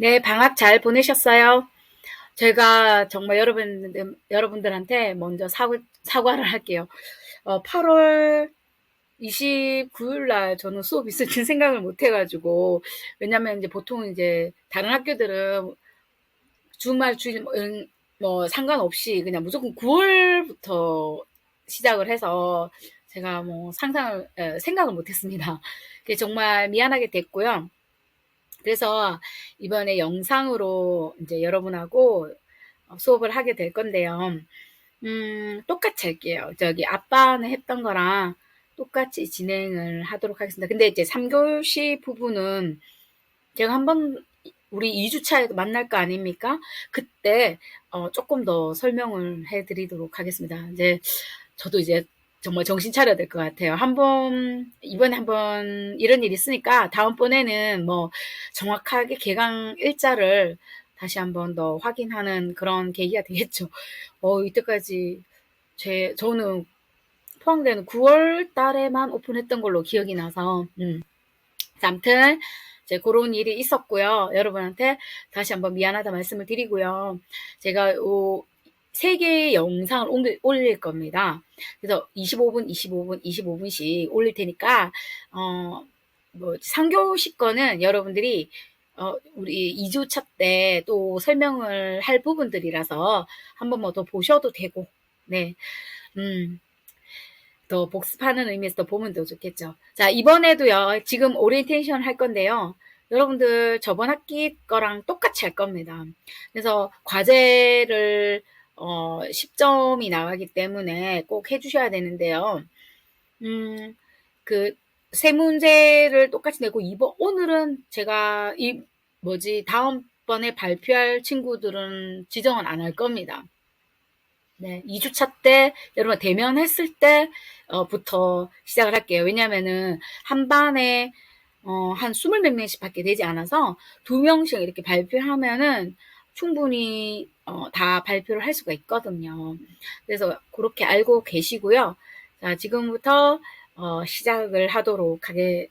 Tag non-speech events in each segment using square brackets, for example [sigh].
네, 방학 잘 보내셨어요? 제가 정말 여러분, 여러분들한테 먼저 사과, 사과를 할게요. 어, 8월 29일 날 저는 수업 있을 줄 [laughs] 생각을 못 해가지고, 왜냐면 이제 보통 이제 다른 학교들은 주말, 주일, 뭐, 음, 뭐 상관없이 그냥 무조건 9월부터 시작을 해서 제가 뭐 상상을, 에, 생각을 못 했습니다. 정말 미안하게 됐고요. 그래서 이번에 영상으로 이제 여러분하고 수업을 하게 될 건데요. 음, 똑같이 할게요. 저기 아빠는 했던 거랑 똑같이 진행을 하도록 하겠습니다. 근데 이제 3교시 부분은 제가 한번 우리 2주차에 만날 거 아닙니까? 그때 어, 조금 더 설명을 해드리도록 하겠습니다. 이제 저도 이제 정말 정신 차려야 될 것 같아요. 한번 이번에 한번 이런 일이 있으니까 다음번에는 뭐 정확하게 개강 일자를 다시 한번 더 확인하는 그런 계기가 되겠죠. 어 이때까지 제 저는 포항대는 9월 달에만 오픈했던 걸로 기억이 나서 음. 아무튼 이제 그런 일이 있었고요. 여러분한테 다시 한번 미안하다 말씀을 드리고요. 제가 오, 3개의 영상을 옮길, 올릴 겁니다. 그래서 25분, 25분, 25분씩 올릴 테니까, 어, 뭐, 상교식 거는 여러분들이 어, 우리 2주차 때 또 설명을 할 부분들이라서 한 번만 뭐 더 보셔도 되고, 네. 음. 더 복습하는 의미에서 더 보면 더 좋겠죠. 자, 이번에도요, 지금 오리엔테이션 할 건데요. 여러분들 저번 학기 거랑 똑같이 할 겁니다. 그래서 과제를 어, 10점이 나가기 때문에 꼭 해주셔야 되는데요. 음, 그, 세 문제를 똑같이 내고, 이번, 오늘은 제가 이, 뭐지, 다음번에 발표할 친구들은 지정은 안 할 겁니다. 네, 2주차 때, 여러분 대면했을 때, 어, 부터 시작을 할게요. 왜냐면은, 한 반에, 어, 한 스물 몇 명씩 밖에 되지 않아서, 두 명씩 이렇게 발표하면은, 충분히 어, 다 발표를 할 수가 있거든요. 그래서 그렇게 알고 계시고요. 자, 지금부터 어, 시작을 하도록 하겠습니다.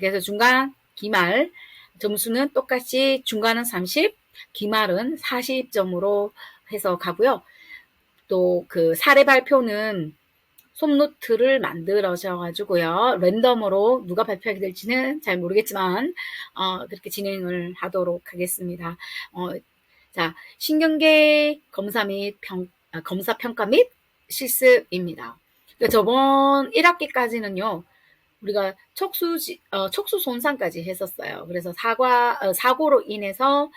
그래서 중간, 기말 점수는 똑같이 중간은 30, 기말은 40점으로 해서 가고요. 또 그 사례 발표는 솜노트를 만들어셔가지고요. 랜덤으로 누가 발표하게 될지는 잘 모르겠지만, 어, 그렇게 진행을 하도록 하겠습니다. 어, 자, 신경계 검사 및 평, 아, 검사 평가 및 실습입니다. 그러니까 저번 1학기까지는요, 우리가 척수, 어, 척수 손상까지 했었어요. 그래서 사과, 어, 사고로 인해서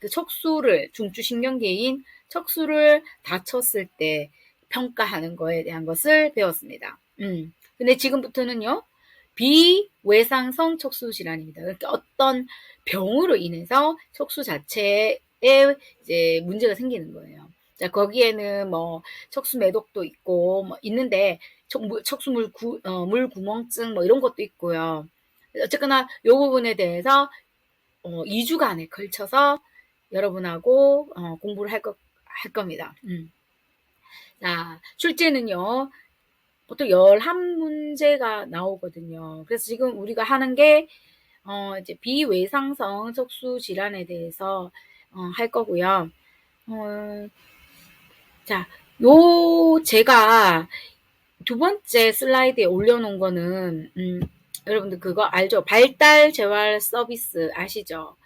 그 척수를, 중추신경계인 척수를 다쳤을 때 평가하는 거에 대한 것을 배웠습니다. 음. 근데 지금부터는요, 비외상성 척수 질환입니다. 그러니까 어떤 병으로 인해서 척수 자체에 이제 문제가 생기는 거예요. 자, 거기에는 뭐 척수 매독도 있고 뭐 있는데 척, 수 물 구, 어, 물 구멍증 뭐 이런 것도 있고요. 어쨌거나 이 부분에 대해서 어, 2주간에 걸쳐서 여러분하고 어, 공부를 할, 거, 할 겁니다. 음. 자, 출제는요, 보통 11문제가 나오거든요. 그래서 지금 우리가 하는 게, 어, 이제 비외상성 척수 질환에 대해서, 어, 할 거고요. 어, 자, 요, 제가 두 번째 슬라이드에 올려놓은 거는, 음, 여러분들 그거 알죠? 발달 재활 서비스 아시죠?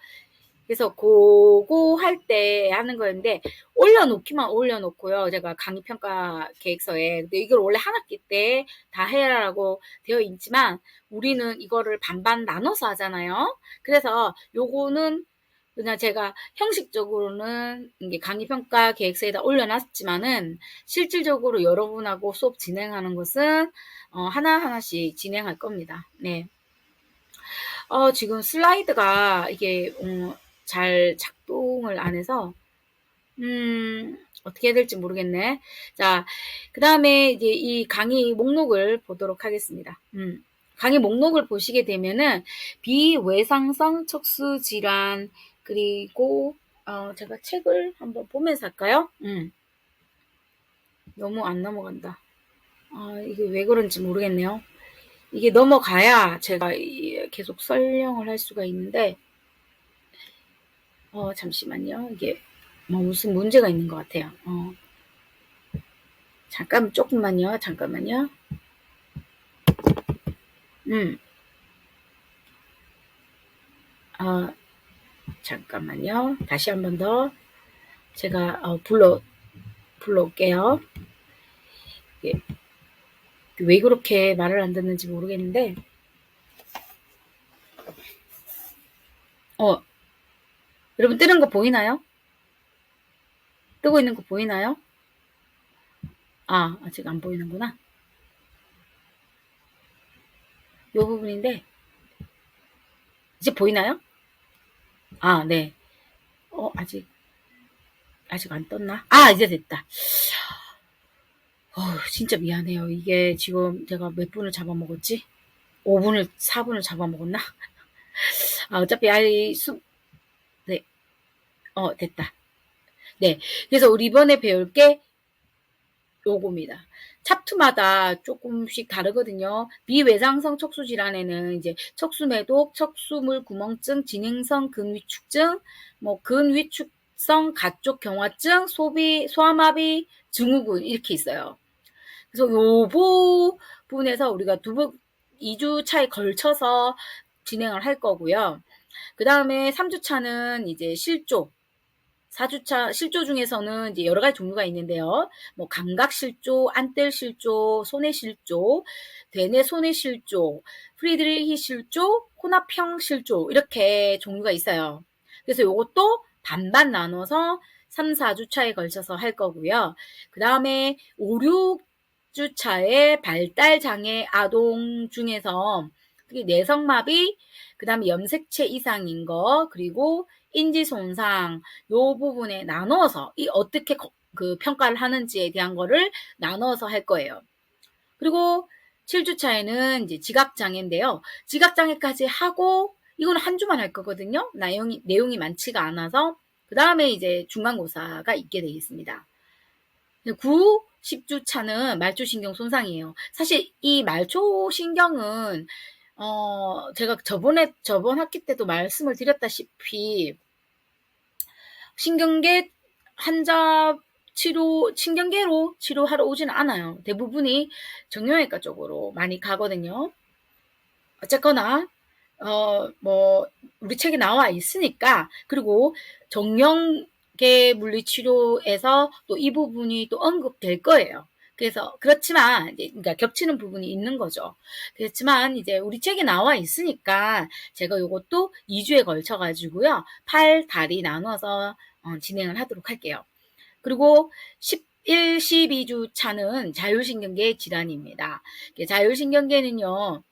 그래서 그거 할 때 하는 거였는데 올려놓기만 올려놓고요. 제가 강의 평가 계획서에 근데 이걸 원래 한 학기 때 다 해라라고 되어 있지만 우리는 이거를 반반 나눠서 하잖아요. 그래서 요거는 그냥 제가 형식적으로는 이게 강의 평가 계획서에다 올려놨지만은 실질적으로 여러분하고 수업 진행하는 것은 어, 하나 하나씩 진행할 겁니다. 네. 어, 지금 슬라이드가 이게 어, 잘 작동을 안 해서 음, 어떻게 해야 될지 모르겠네. 자, 그 다음에 이제 이 강의 목록을 보도록 하겠습니다. 음, 강의 목록을 보시게 되면은 비외상성 척수 질환 그리고 어, 제가 책을 한번 보면서 할까요? 음, 너무 안 넘어간다. 아, 이게 왜 그런지 모르겠네요. 이게 넘어가야 제가 계속 설명을 할 수가 있는데 어, 잠시만요. 이게 뭐 무슨 문제가 있는 것 같아요. 어. 잠깐, 조금만요. 잠깐만요. 음. 아, 잠깐만요. 다시 한 번 더 제가 어, 불러 불러올게요. 예. 왜 그렇게 말을 안 듣는지 모르겠는데, 어, 여러분 뜨는 거 보이나요? 뜨고 있는 거 보이나요? 아, 아직 안 보이는구나. 이 부분인데, 이제 보이나요? 아, 네. 어, 아직, 아직 안 떴나? 아, 이제 됐다. 어, 진짜 미안해요. 이게 지금 제가 몇 분을 잡아먹었지? 5분을, 4분을 잡아먹었나? [laughs] 아, 어차피 아이 수, 네. 어, 됐다. 네. 그래서 우리 이번에 배울 게 요겁니다. 찹투마다 조금씩 다르거든요. 비외장성 척수 질환에는 이제 척수 매독, 척수물 구멍증, 진행성 근위축증, 뭐 근위축성 가쪽 경화증, 소비 소아마비, 증후군 이렇게 있어요. 그래서 요 부분에서 우리가 두 번, 2주 차에 걸쳐서 진행을 할 거고요. 그 다음에 3주차는 이제 실조, 4주차 실조 중에서는 이제 여러 가지 종류가 있는데요. 뭐 감각 실조, 안뜰 실조, 손해 실조, 대뇌 손해 실조, 프리드리히 실조, 혼합형 실조 이렇게 종류가 있어요. 그래서 이것도 반반 나눠서 3, 4주차에 걸쳐서 할 거고요. 그 다음에 5, 6주차에 발달 장애 아동 중에서 특히 내성마비, 그 다음에 염색체 이상인 거, 그리고 인지 손상 요 부분에 나눠서 이 어떻게 그 평가를 하는지에 대한 거를 나눠서 할 거예요. 그리고 7주차에는 이제 지각장애인데요. 지각장애까지 하고 이거는 한 주만 할 거거든요. 내용이, 내용이 많지가 않아서 그 다음에 이제 중간고사가 있게 되겠습니다. 9, 10주 차는 말초신경 손상이에요. 사실 이 말초신경은 어, 제가 저번에, 저번 학기 때도 말씀을 드렸다시피, 신경계 환자 치료, 신경계로 치료하러 오지는 않아요. 대부분이 정형외과 쪽으로 많이 가거든요. 어쨌거나, 어, 뭐, 우리 책에 나와 있으니까, 그리고 정형계 물리치료에서 또 이 부분이 또 언급될 거예요. 그래서 그렇지만 그러니까 겹치는 부분이 있는 거죠. 그렇지만 이제 우리 책에 나와 있으니까 제가 이것도 2주에 걸쳐 가지고요. 팔, 다리 나눠서 어, 진행을 하도록 할게요. 그리고 11, 12주 차는 자율신경계 질환입니다. 자율신경계는요.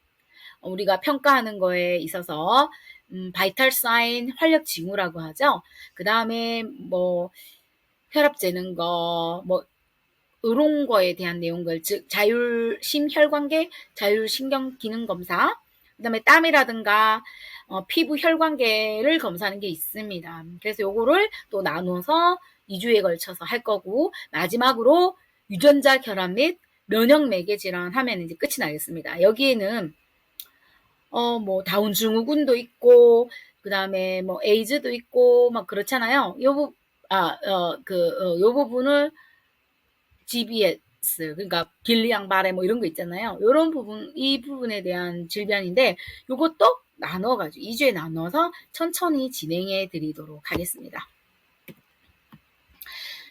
우리가 평가하는 거에 있어서 음, 바이탈 사인 활력 징후라고 하죠. 그 다음에 뭐 혈압 재는 거, 뭐 의론 거에 대한 내용들, 즉 자율 심혈관계, 자율 신경 기능 검사, 그다음에 땀이라든가 어, 피부 혈관계를 검사하는 게 있습니다. 그래서 요거를 또 나눠서 2주에 걸쳐서 할 거고 마지막으로 유전자 결함 및 면역 매개 질환 하면 이제 끝이 나겠습니다. 여기에는 어 뭐 다운 증후군도 있고 그다음에 뭐 에이즈도 있고 막 그렇잖아요. 요 부, 아, 어, 그, 어, 요 부분을 GBS 그러니까 길리양 바레 뭐 이런 거 있잖아요. 이런 부분 이 부분에 대한 질병인데 이것도 나눠가지고 2주에 나눠서 천천히 진행해 드리도록 하겠습니다.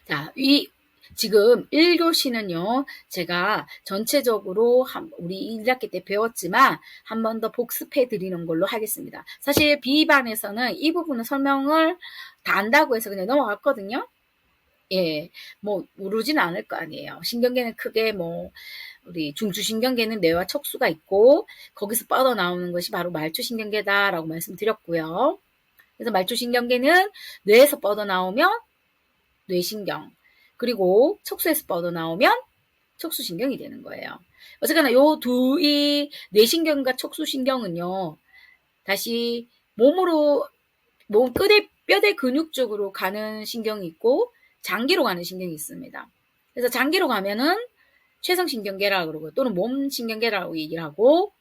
자, 이 지금 1교시는요, 제가 전체적으로 한, 우리 1학기 때 배웠지만 한 번 더 복습해 드리는 걸로 하겠습니다. 사실 B반에서는 이 부분은 설명을 다 안다고 해서 그냥 넘어갔거든요. 예, 뭐 모르지는 않을 거 아니에요. 신경계는 크게 뭐 우리 중추신경계는 뇌와 척수가 있고 거기서 뻗어 나오는 것이 바로 말초신경계다라고 말씀드렸고요. 그래서 말초신경계는 뇌에서 뻗어 나오면 뇌신경 그리고 척수에서 뻗어 나오면 척수신경이 되는 거예요. 어쨌거나 요 두 이 뇌신경과 척수신경은요 다시 몸으로 몸 끝에 뼈대 근육 쪽으로 가는 신경이 있고 장기로 가는 신경이 있습니다. 그래서 장기로 가면은 최성신경계라 그러고 또는 몸신경계라고 얘기를 하고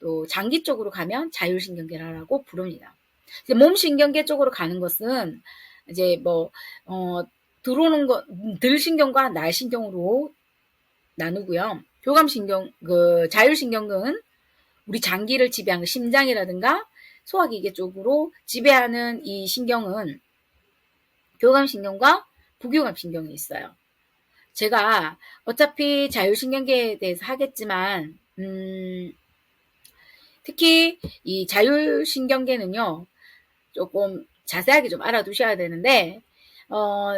또 장기 쪽으로 가면 자율신경계라고 부릅니다. 이제 몸 신경계 쪽으로 가는 것은 이제 뭐 어, 들어오는 거 들신경과 날신경으로 나누고요. 교감신경 그 자율신경은 우리 장기를 지배하는 심장이라든가 소화기계 쪽으로 지배하는 이 신경은 교감신경과 부교감 신경이 있어요. 제가 어차피 자율신경계에 대해서 하겠지만 음, 특히 이 자율신경계는요 조금 자세하게 좀 알아두셔야 되는데 어,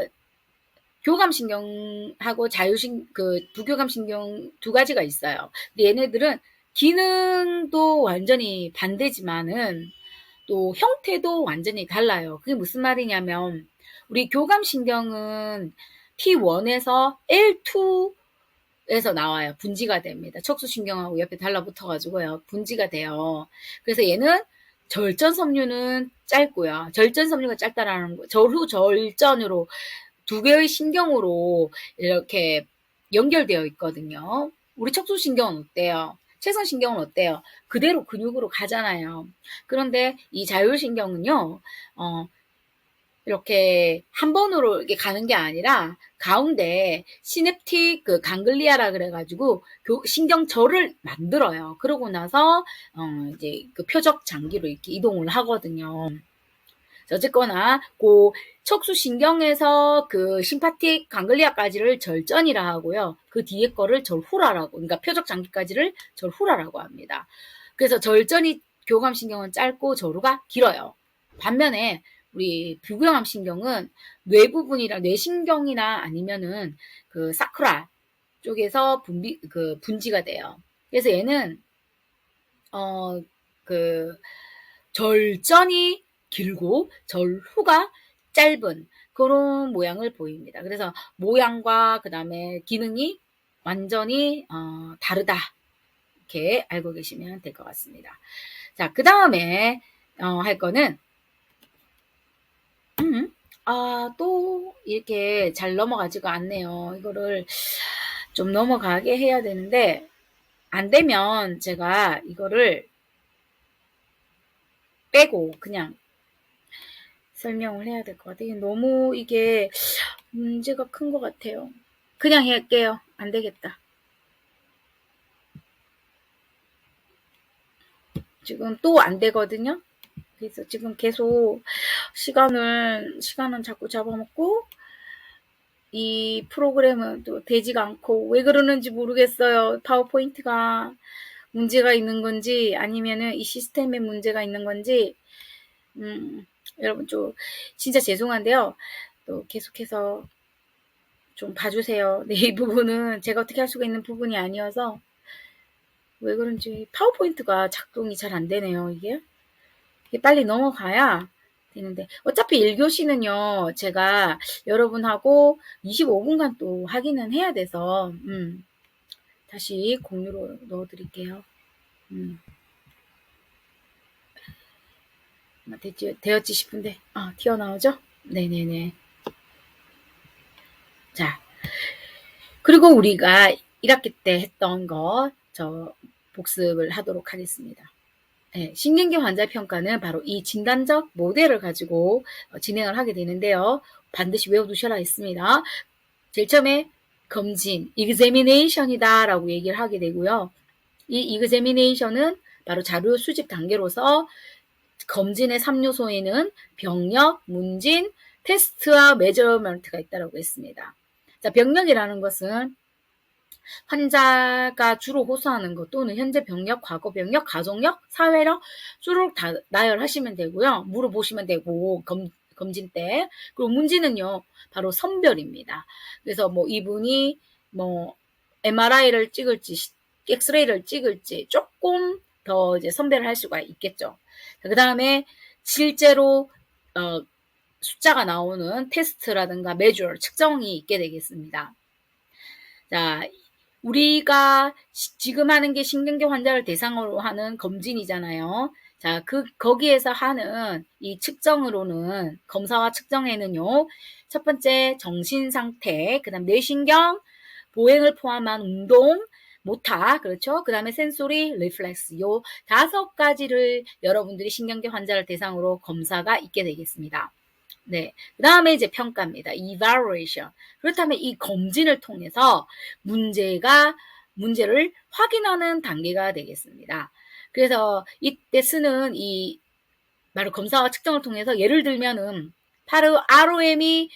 교감신경하고 자율신 그 부교감신경 두 가지가 있어요. 근데 얘네들은 기능도 완전히 반대지만은 또 형태도 완전히 달라요. 그게 무슨 말이냐면 우리 교감신경은 T1에서 L2에서 나와요. 분지가 됩니다. 척수신경하고 옆에 달라붙어가지고요. 분지가 돼요. 그래서 얘는 절전 섬유는 짧고요. 절전 섬유가 짧다라는 거, 절후 절전으로 두 개의 신경으로 이렇게 연결되어 있거든요. 우리 척수신경은 어때요? 채선신경은 어때요? 그대로 근육으로 가잖아요. 그런데 이 자율신경은요, 어, 이렇게 한 번으로 이렇게 가는 게 아니라 가운데 시냅틱 그 강글리아라 그래가지고 신경절을 만들어요. 그러고 나서 어 이제 그 표적 장기로 이렇게 이동을 하거든요. 어쨌거나 그 척수 신경에서 그 심파틱 강글리아까지를 절전이라 하고요. 그 뒤에 거를 절후라라고, 그러니까 표적 장기까지를 절후라라고 합니다. 그래서 절전이 교감 신경은 짧고 절후가 길어요. 반면에 우리 부교감 신경은 뇌 부분이랑 뇌신경이나 아니면은 그 사크라 쪽에서 분비 그 분지가 돼요. 그래서 얘는 어 그 절전이 길고 절후가 짧은 그런 모양을 보입니다. 그래서 모양과 그 다음에 기능이 완전히 어, 다르다 이렇게 알고 계시면 될 것 같습니다. 자, 그 다음에 어, 할 거는 음, 아, 또 이렇게 잘 넘어가지가 않네요. 이거를 좀 넘어가게 해야 되는데 안 되면 제가 이거를 빼고 그냥 설명을 해야 될 것 같아요. 너무 이게 문제가 큰 것 같아요. 그냥 할게요. 안 되겠다. 지금 또 안 되거든요. 그래서 지금 계속 시간을, 시간은 자꾸 잡아먹고, 이 프로그램은 또 되지가 않고, 왜 그러는지 모르겠어요. 파워포인트가 문제가 있는 건지, 아니면은 이 시스템에 문제가 있는 건지, 음, 여러분 좀 진짜 죄송한데요. 또 계속해서 좀 봐주세요. [laughs] 네, 이 부분은 제가 어떻게 할 수가 있는 부분이 아니어서 왜 그런지 파워포인트가 작동이 잘 안 되네요. 이게. 빨리 넘어가야 되는데 어차피 1교시는요. 제가 여러분하고 25분간 또 확인은 해야 돼서 음, 다시 공유로 넣어드릴게요. 음. 되지, 되었지 싶은데, 아, 튀어나오죠? 네네네. 자, 그리고 우리가 1학기 때 했던 거, 저, 복습을 하도록 하겠습니다. 네, 신경계 환자 평가는 바로 이 진단적 모델을 가지고 어, 진행을 하게 되는데요. 반드시 외워두셔라 했습니다. 제일 처음에 검진, examination이다 라고 얘기를 하게 되고요. 이 examination은 바로 자료 수집 단계로서 검진의 3요소에는 병력, 문진, 테스트와 메저먼트가 있다고 했습니다. 자, 병력이라는 것은 환자가 주로 호소하는 것 또는 현재 병력, 과거 병력, 가족력, 사회력 주로 다 나열하시면 되고요. 물어보시면 되고 검, 검진 때 그리고 문제는요 바로 선별입니다. 그래서 뭐 이분이 뭐 MRI를 찍을지 엑스레이를 찍을지 조금 더 이제 선별을 할 수가 있겠죠. 그 다음에 실제로 어, 숫자가 나오는 테스트라든가 메주얼 측정이 있게 되겠습니다. 자, 우리가 지금 하는 게 신경계 환자를 대상으로 하는 검진이잖아요. 자, 그, 거기에서 하는 이 측정으로는, 검사와 측정에는요, 첫 번째 정신 상태, 그 다음 뇌신경, 보행을 포함한 운동, 모타, 그렇죠? 그 다음에 센소리, 리플렉스. 요 다섯 가지를 여러분들이 신경계 환자를 대상으로 검사가 있게 되겠습니다. 네. 그 다음에 이제 평가입니다. evaluation. 그렇다면 이 검진을 통해서 문제가, 문제를 확인하는 단계가 되겠습니다. 그래서 이때 쓰는 이, 바로 검사와 측정을 통해서 예를 들면은, 바로 ROM이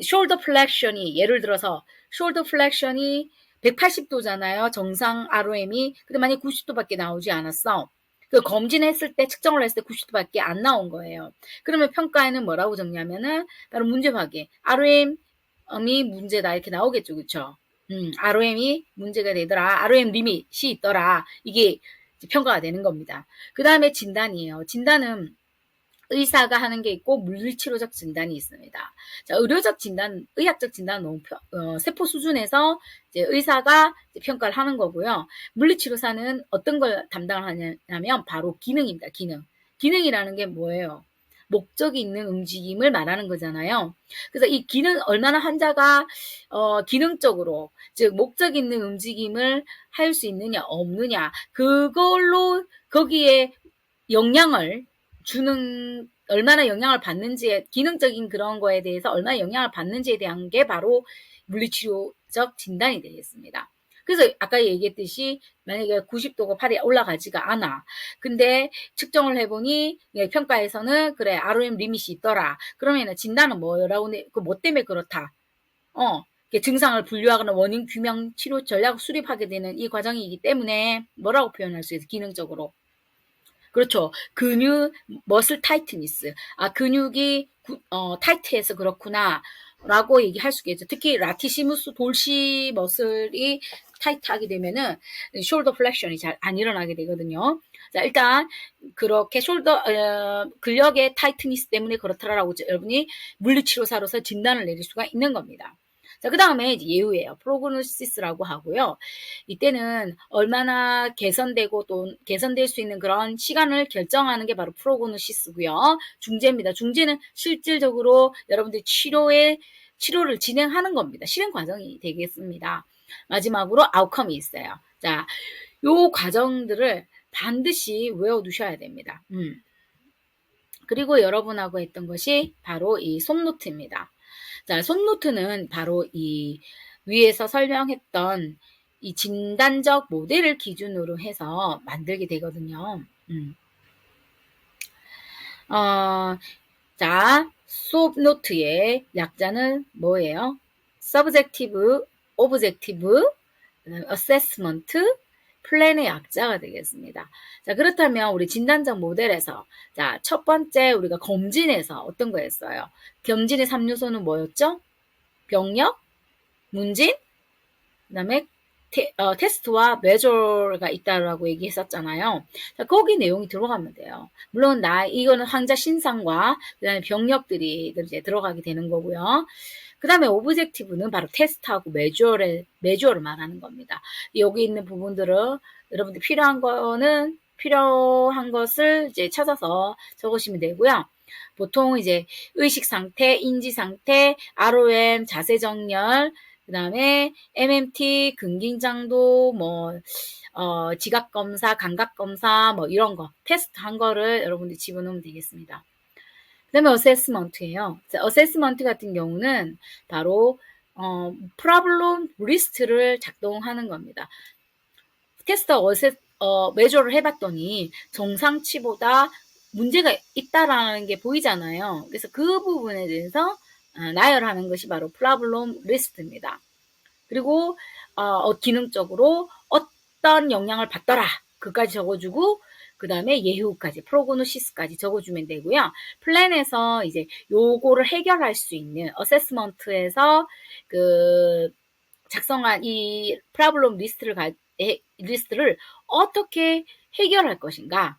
shoulder flexion이, 예를 들어서 shoulder flexion이 180도잖아요. 정상 ROM이. 근데 만약 90도밖에 나오지 않았어. 그 검진했을 때 측정을 했을 때 90도밖에 안 나온 거예요. 그러면 평가에는 뭐라고 적냐면은 바로 문제 확인. ROM이 문제다 이렇게 나오겠죠, 그렇죠? 음, ROM이 문제가 되더라. ROM 리밋이 있더라. 이게 평가가 되는 겁니다. 그 다음에 진단이에요. 진단은 의사가 하는 게 있고 물리치료적 진단이 있습니다. 자, 의료적 진단, 의학적 진단은 어, 세포 수준에서 이제 의사가 이제 평가를 하는 거고요. 물리치료사는 어떤 걸 담당을 하냐면 바로 기능입니다. 기능. 기능이라는 게 뭐예요? 목적이 있는 움직임을 말하는 거잖아요. 그래서 이 기능 얼마나 환자가 어, 기능적으로 즉 목적 있는 움직임을 할 수 있느냐 없느냐 그걸로 거기에 영향을 주는 얼마나 영향을 받는지에 기능적인 그런 거에 대해서 얼마나 영향을 받는지에 대한 게 바로 물리치료적 진단이 되겠습니다. 그래서 아까 얘기했듯이 만약에 90도가 팔이 올라가지가 않아. 근데 측정을 해보니 예, 평가에서는 그래 ROM 리밋이 있더라. 그러면 진단은 뭐라고 그뭐 때문에 그렇다. 어 증상을 분류하거나 원인 규명 치료 전략 수립하게 되는 이 과정이기 때문에 뭐라고 표현할 수 있어 기능적으로 그렇죠. 근육 머슬 타이트니스. 아 근육이 구, 어, 타이트해서 그렇구나. 라고 얘기할 수 있겠죠. 특히 라티시무스 돌시 머슬이 타이트하게 되면은 숄더 플렉션이 잘 안 일어나게 되거든요. 자, 일단 그렇게 숄더 어, 근력의 타이트니스 때문에 그렇다라고 여러분이 물리치료사로서 진단을 내릴 수가 있는 겁니다. 자, 그 다음에 예후예요. 프로그노시스라고 하고요. 이때는 얼마나 개선되고 또 개선될 수 있는 그런 시간을 결정하는 게 바로 프로그노시스고요. 중재입니다. 중재는 실질적으로 여러분들 치료에 치료를 진행하는 겁니다. 실행 과정이 되겠습니다. 마지막으로 아웃컴이 있어요. 자, 요 과정들을 반드시 외워 두셔야 됩니다. 음. 그리고 여러분하고 했던 것이 바로 이 손노트입니다. 자, 손노트는 바로 이 위에서 설명했던 이 진단적 모델을 기준으로 해서 만들게 되거든요. 음. 어, 자, 수업 노트의 약자는 뭐예요? subjective, objective, assessment, 플랜의 약자가 되겠습니다. 자, 그렇다면 우리 진단적 모델에서 자, 첫 번째 우리가 검진에서 어떤 거 했어요? 검진의 3요소는 뭐였죠? 병력, 문진, 그다음에 테, 어, 테스트와 메저가 있다라고 얘기했었잖아요. 자, 거기 내용이 들어가면 돼요. 물론 나 이거는 환자 신상과 그다음에 병력들이 이제 들어가게 되는 거고요. 그 다음에 오브젝티브는 바로 테스트하고 매주얼을, 매주얼을 말하는 겁니다. 여기 있는 부분들은 여러분들 필요한 거는 필요한 것을 이제 찾아서 적으시면 되고요. 보통 이제 의식 상태, 인지 상태, ROM, 자세 정렬, 그 다음에 MMT, 근긴장도, 뭐, 어, 지각 검사, 감각 검사, 뭐 이런 거, 테스트 한 거를 여러분들 집어넣으면 되겠습니다. 그다음에 어세스먼트예요. 어세스먼트 같은 경우는 바로 어, 프라블럼 리스트를 작동하는 겁니다. 테스터 어세 어, 매저를 해봤더니 정상치보다 문제가 있다라는 게 보이잖아요. 그래서 그 부분에 대해서 어, 나열하는 것이 바로 프라블럼 리스트입니다. 그리고 어, 기능적으로 어떤 영향을 받더라 그까지 적어주고 그 다음에 예후까지, 프로그노시스까지 적어주면 되고요. 플랜에서 이제 요거를 해결할 수 있는 어세스먼트에서 그 작성한 이 프라블럼 리스트를 가, 에, 리스트를 어떻게 해결할 것인가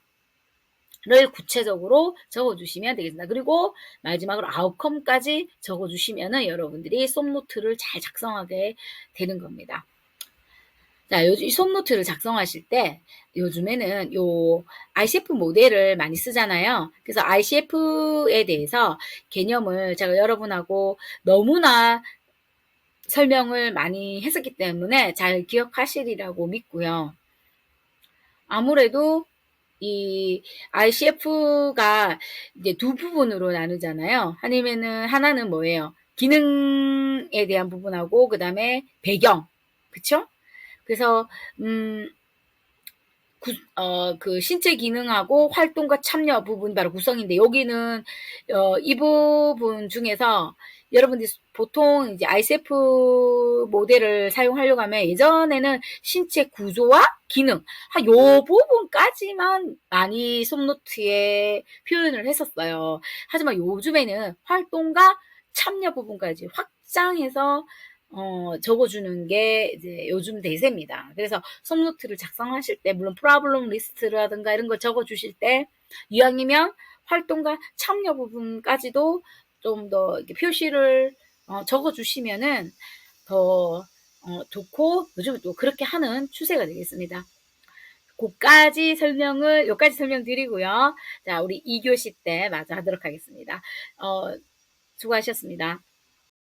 를 구체적으로 적어주시면 되겠습니다. 그리고 마지막으로 아웃컴까지 적어주시면 여러분들이 솜노트를 잘 작성하게 되는 겁니다. 자, 요즘 손노트를 작성하실 때 요즘에는 요 ICF 모델을 많이 쓰잖아요. 그래서 ICF에 대해서 개념을 제가 여러분하고 너무나 설명을 많이 했었기 때문에 잘 기억하시리라고 믿고요. 아무래도 이 ICF가 이제 두 부분으로 나누잖아요. 아니면은 하나는 뭐예요? 기능에 대한 부분하고 그 다음에 배경, 그쵸? 그래서 음, 구, 어, 그 신체 기능하고 활동과 참여 부분 바로 구성인데 여기는 어, 이 부분 중에서 여러분들이 보통 이제 ICF 모델을 사용하려고 하면 예전에는 신체 구조와 기능, 한요 부분까지만 많이 솜노트에 표현을 했었어요. 하지만 요즘에는 활동과 참여 부분까지 확장해서 어, 적어주는 게 이제 요즘 대세입니다. 그래서 솜노트를 작성하실 때, 물론 프라블럼 리스트라든가 이런 걸 적어주실 때, 이왕이면 활동과 참여 부분까지도 좀 더 표시를 어, 적어주시면은 더 어, 좋고, 요즘 또 그렇게 하는 추세가 되겠습니다. 고까지 설명을, 요까지 설명드리고요. 자, 우리 2교시 때 마저 하도록 하겠습니다. 어, 수고하셨습니다.